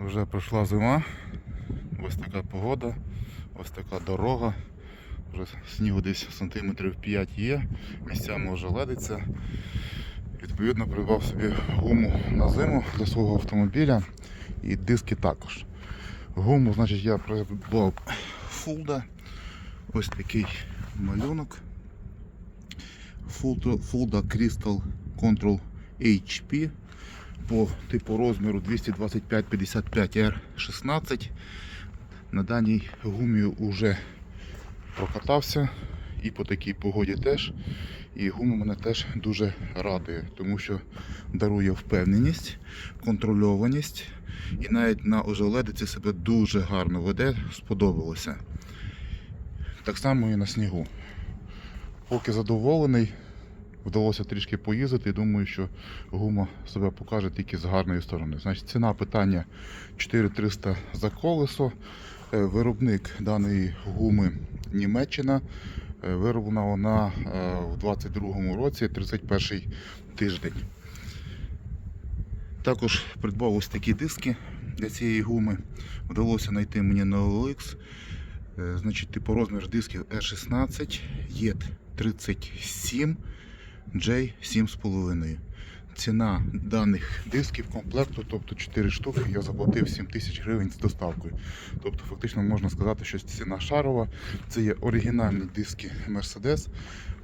Вже пройшла зима, ось така погода, ось така дорога. Вже снігу десь сантиметрів 5 є, місцями вже ледиться. Відповідно, придбав собі гуму на зиму для свого автомобіля і диски також. Гуму, значить, я придбав Фулда. Ось такий малюнок. Fulda Crystal Control HP по типу розміру 225-55 R16. На даній гумі вже прокатався і по такій погоді теж. І гума мене теж дуже радує, тому що дарує впевненість, контрольованість і навіть на ожеледиці себе дуже гарно веде, сподобалося. Так само і на снігу. Поки задоволений, вдалося трішки поїздити думаю, що гума себе покаже тільки з гарної сторони. Значить, ціна питання 4300 за колесо. Е, Виробник даної гуми Німеччина. Е, Вироблена вона е, в 22 році, 31 тиждень. Також придбав ось такі диски для цієї гуми. Вдалося знайти мені на OLX. Значить, типу розмір дисків R16, ЄД 37, J 7,5. Ціна даних дисків комплекту, тобто 4 штуки, я заплатив 7 тисяч гривень з доставкою. Тобто, фактично можна сказати, що ціна шарова. Це є оригінальні диски Mercedes.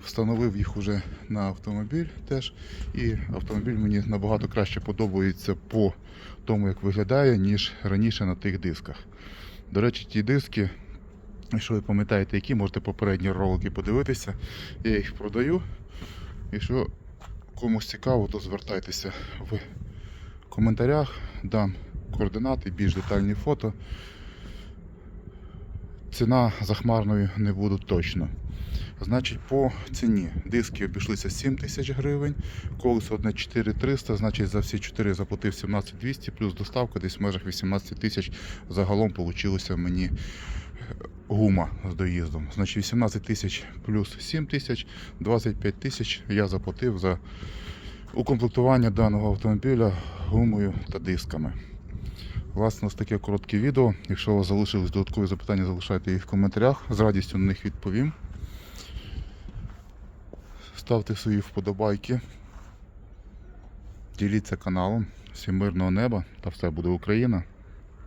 Встановив їх уже на автомобіль теж. І автомобіль мені набагато краще подобається по тому, як виглядає, ніж раніше на тих дисках. До речі, ті диски, якщо ви пам'ятаєте, які, можете попередні ролики подивитися. Я їх продаю. Якщо комусь цікаво, то звертайтеся в коментарях, дам координати, більш детальні фото. Ціна захмарною не буду точно. Значить, по ціні диски обійшлися 7 тисяч гривень, колесо одне 4300, значить за всі 4 заплатив 17200, плюс доставка десь в межах 18 тисяч. Загалом вийшло мені гума з доїздом. Значить 18 тисяч плюс 7 тисяч, 25 тисяч я заплатив за укомплектування даного автомобіля гумою та дисками. Власне, ось таке коротке відео. Якщо у вас залишились додаткові запитання, залишайте їх в коментарях. З радістю на них відповім. Ставте свої вподобайки. Діліться каналом. Всім мирного неба та все буде Україна.